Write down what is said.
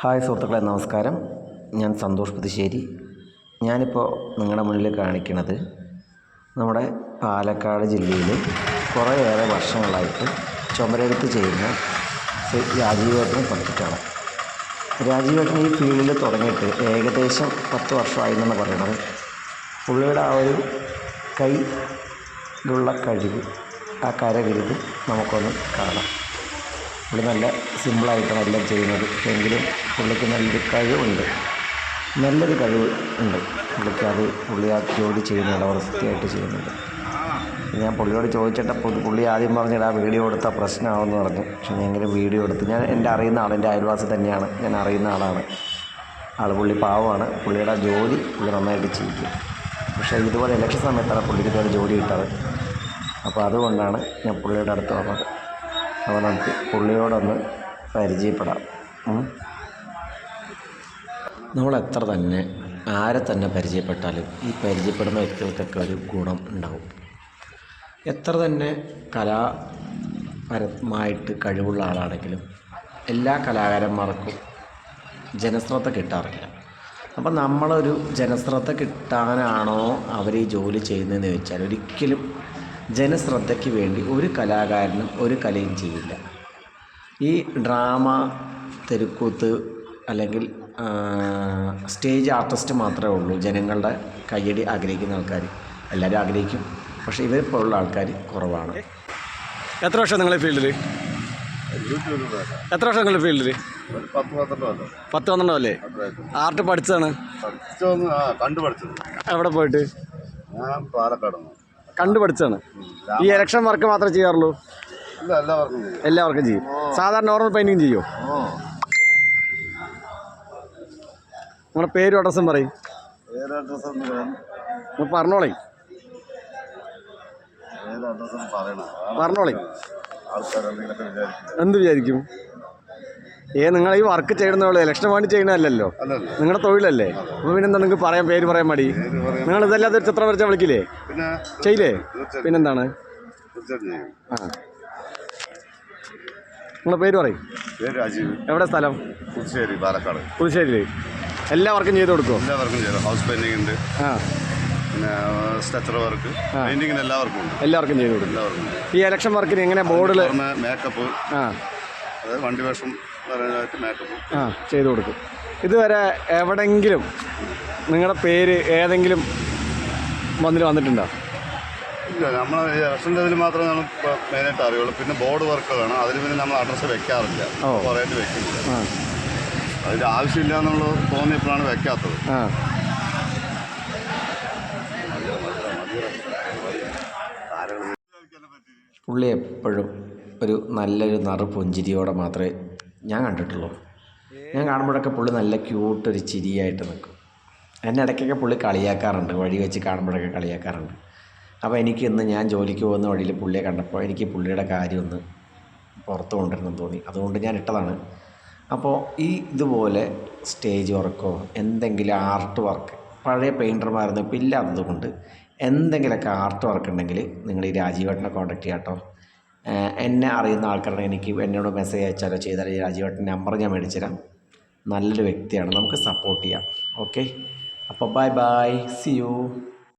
Hi സുഹൃത്തുക്കളെ നമസ്കാരം. ഞാൻ സന്തോഷ് പുതുശ്ശേരി. ഞാനിപ്പോൾ നിങ്ങളുടെ മുന്നിൽ കാണിക്കുന്നത് നമ്മുടെ പാലക്കാട് ജില്ലയിൽ കുറേയേറെ വർഷങ്ങളായിട്ട് ചുമരെടുത്ത് ചെയ്യുന്ന ശ്രീ രാജീവേട്ടനെ പറ്റിയിട്ടാണ്. രാജീവേട്ടൻ ഈ ഫീൽഡിൽ തുടങ്ങിയിട്ട് ഏകദേശം പത്ത് വർഷമായി എന്നാണ് പറയുന്നത് പുള്ളിയുടെ ആ ഒരു കൈയിലുള്ള കഴിവ് ആ കരകരുത് നമുക്കൊന്ന് കാണാം. പുള്ളി നല്ല സിമ്പിളായിട്ടാണ് എല്ലാം ചെയ്യുന്നത്. എങ്കിലും പുള്ളിക്ക് നല്ലൊരു കഴിവുണ്ട്. നല്ലൊരു കഴിവ് ഉണ്ട്. പുള്ളിക്ക് അത് പുള്ളി ആ ജോലി ചെയ്യുന്നുണ്ട് അവർ വൃത്തിയായിട്ട് ചെയ്യുന്നുണ്ട്. ഞാൻ പുള്ളിയോട് ചോദിച്ചിട്ടപ്പോൾ പുള്ളി- ആദ്യം പറഞ്ഞിട്ട് ആ വീഡിയോ എടുത്താൽ പ്രശ്നമാണെന്ന് പറഞ്ഞു. പക്ഷെ ഞാൻ ഇങ്ങനെ വീഡിയോ എടുത്ത് ഞാൻ എന്റെ അറിയുന്ന ആൾ എന്റെ അയൽവാസി തന്നെയാണ്. ഞാൻ അറിയുന്ന ആളാണ്. ആൾ പുള്ളി പാവമാണ്. പുള്ളിയുടെ ജോലി പുള്ളി നന്നായിട്ട് ചെയ്യിക്കും പക്ഷേ ഇതുപോലെ ഇലക്ഷൻ സമയത്താണ് പുള്ളിക്ക് ഇതുപോലെ ജോലി കിട്ടാറ്. അപ്പോൾ അതുകൊണ്ടാണ് ഞാൻ പുള്ളിയുടെ അടുത്ത് വന്നത്. അപ്പോൾ നമുക്ക് പുള്ളിയോടൊന്ന് പരിചയപ്പെടാം. നമ്മൾ എത്ര തന്നെ ആരെ തന്നെ പരിചയപ്പെട്ടാലും ഈ പരിചയപ്പെടുന്ന വ്യക്തികൾക്കൊക്കെ ഒരു ഗുണം ഉണ്ടാവും. എത്ര തന്നെ കലാപരമായിട്ട് കഴിവുള്ള ആളാണെങ്കിലും എല്ലാ കലാകാരന്മാർക്കും ജനശ്രദ്ധ കിട്ടാറില്ല. അപ്പം നമ്മളൊരു ജനശ്രദ്ധ കിട്ടാനാണോ അവർ ഈ ജോലി ചെയ്യുന്നതെന്ന് ചോദിച്ചാൽ ഒരിക്കലും ജനശ്രദ്ധയ്ക്ക് വേണ്ടി ഒരു കലാകാരനും ഒരു കലയും ചെയ്യില്ല. ഈ ഡ്രാമ തെരുക്കൂത്ത് അല്ലെങ്കിൽ സ്റ്റേജ് ആർട്ടിസ്റ്റ് മാത്രമേ ഉള്ളൂ. ജനങ്ങളുടെ കയ്യടി ആഗ്രഹിക്കുന്ന ആൾക്കാർ എല്ലാവരും ആഗ്രഹിക്കും. പക്ഷേ ഇവരെപ്പോലുള്ള ആൾക്കാർ കുറവാണ്. എത്ര വർഷം നിങ്ങളെ ഫീൽഡിൽ? എത്ര വർഷം നിങ്ങളുടെ ഫീൽഡിൽ? പത്ത് പന്ത്രണ്ട് അല്ലേ? ആർട്ട് പഠിച്ചതാണ്? എവിടെ പോയിട്ട്? ഞാൻ പാലക്കാടുന്നു കണ്ടു ഈ ഇലക്ഷൻ വർക്ക് മാത്രമേ ചെയ്യാറുള്ളൂ. എല്ലാവർക്കും ചെയ്യും. സാധാരണ നോർമൽ പെയിന്റിങ് ചെയ്യോ? നിങ്ങളുടെ പേരും അഡ്രസ്സും പറയും. പറഞ്ഞോളേ. പറഞ്ഞോളേ. എന്ത് വിചാരിക്കും? ഏ നിങ്ങൾ ഈ വർക്ക് ചെയ്യണമെന്നുള്ളൂ ഇലക്ഷൻ വേണ്ടി ചെയ്യണമല്ലല്ലോ നിങ്ങളുടെ തൊഴിലല്ലേ. അപ്പോൾ പിന്നെന്താ നിങ്ങൾക്ക് പറയാൻ പേര് പറയാൻ മടി. പറയാൻ നിങ്ങൾ ഇതല്ലാതെ ഒരു ചിത്രം വരച്ചാൽ വിളിക്കില്ലേ? പിന്നെ ചെയ്യില്ലേ? പിന്നെന്താണ്? നിങ്ങളെ ചെയ്യും. ആ. നിങ്ങളുടെ പേര് പറയും. പേര് രാജീവ്. എവിടെ സ്ഥലം? പുതുശ്ശേരി പാലക്കാട്. പുതുശ്ശേരി എല്ലാ വർക്കും ചെയ്ത് കൊടുക്കുമോ എല്ലാവർക്കും ചെയ്തു. ഹൗസ് പെയിന്റിംഗ് ഉണ്ട്. ആ. പിന്നെ സ്ട്രക്ചർ വർക്ക് പെയിന്റിങ്ങിന് എല്ലാവർക്കും ഉണ്ട്. എല്ലാവർക്കും ചെയ്ത് കൊടുക്കും. എല്ലാവർക്കും ഈ ഇലക്ഷൻ വർക്കിന് എങ്ങനെ ബോർഡിൽ മേക്കപ്പ് ആ. വണ്ടി വേഷം ആ ചെയ്തു കൊടുക്കും. ഇതുവരെ എവിടെങ്കിലും നിങ്ങളുടെ പേര് ഏതെങ്കിലും വന്നിട്ട് വന്നിട്ടുണ്ടോ? ഇല്ല നമ്മൾ ഈ ഇലക്ഷന്റെ ഇതിൽ മാത്രമേ നമ്മൾ മെയിനായിട്ട് അറിയുള്ളൂ. പിന്നെ ബോർഡ് വർക്കുകളാണ് അതിന് പിന്നെ നമ്മൾ അഡ്രസ്സ് വെക്കാറില്ല. കുറേയായിട്ട് വെക്കുന്നില്ല ആ. അതിന്റെ ആവശ്യമില്ല എന്നുള്ളത് തോന്നിയപ്പോഴാണ് വെക്കാത്തത്. പുള്ളി എപ്പോഴും ഒരു നല്ലൊരു നറു പുഞ്ചിരിയോടെ മാത്രമേ ഞാൻ കണ്ടിട്ടുള്ളൂ. ഞാൻ കാണുമ്പോഴൊക്കെ പുള്ളി നല്ല ക്യൂട്ട് ഒരു ചിരിയായിട്ട് നിൽക്കും. എന്നെ ഇടയ്ക്കൊക്കെ പുള്ളി കളിയാക്കാറുണ്ട് വഴി വെച്ച് കാണുമ്പോഴൊക്കെ കളിയാക്കാറുണ്ട്. അപ്പോൾ എനിക്ക് ഇന്ന് ഞാൻ ജോലിക്ക് പോകുന്ന വഴിയിൽ പുള്ളിയെ കണ്ടപ്പോൾ എനിക്ക് പുള്ളിയുടെ കാര്യം ഒന്ന് പുറത്ത് കൊണ്ടുവരണം തോന്നി. അതുകൊണ്ട് ഞാൻ ഇട്ടതാണ്. അപ്പോൾ ഈ ഇതുപോലെ സ്റ്റേജ് വർക്കോ എന്തെങ്കിലും ആർട്ട് വർക്ക് പഴയ പെയിന്റർമാരൊന്നും ഇപ്പോൾ ഇല്ലാത്തത് കൊണ്ട് എന്തെങ്കിലുമൊക്കെ ആർട്ട് വർക്ക് ഉണ്ടെങ്കിൽ നിങ്ങൾ ഈ രാജീവേട്ടനെ കോൺടാക്ട് ചെയ്യാം കേട്ടോ. എന്നെ അറിയുന്ന ആൾക്കാരുടെ എനിക്ക് എന്നോട് മെസ്സേജ് അയച്ചാലോ ചെയ്താലോ ഈ രാജീവേട്ടന്റെ നമ്പർ ഞാൻ മേടിച്ചു തരാം നല്ലൊരു വ്യക്തിയാണ്. നമുക്ക് സപ്പോർട്ട് ചെയ്യാം. ഓക്കെ അപ്പോൾ ബൈ ബൈ സി യു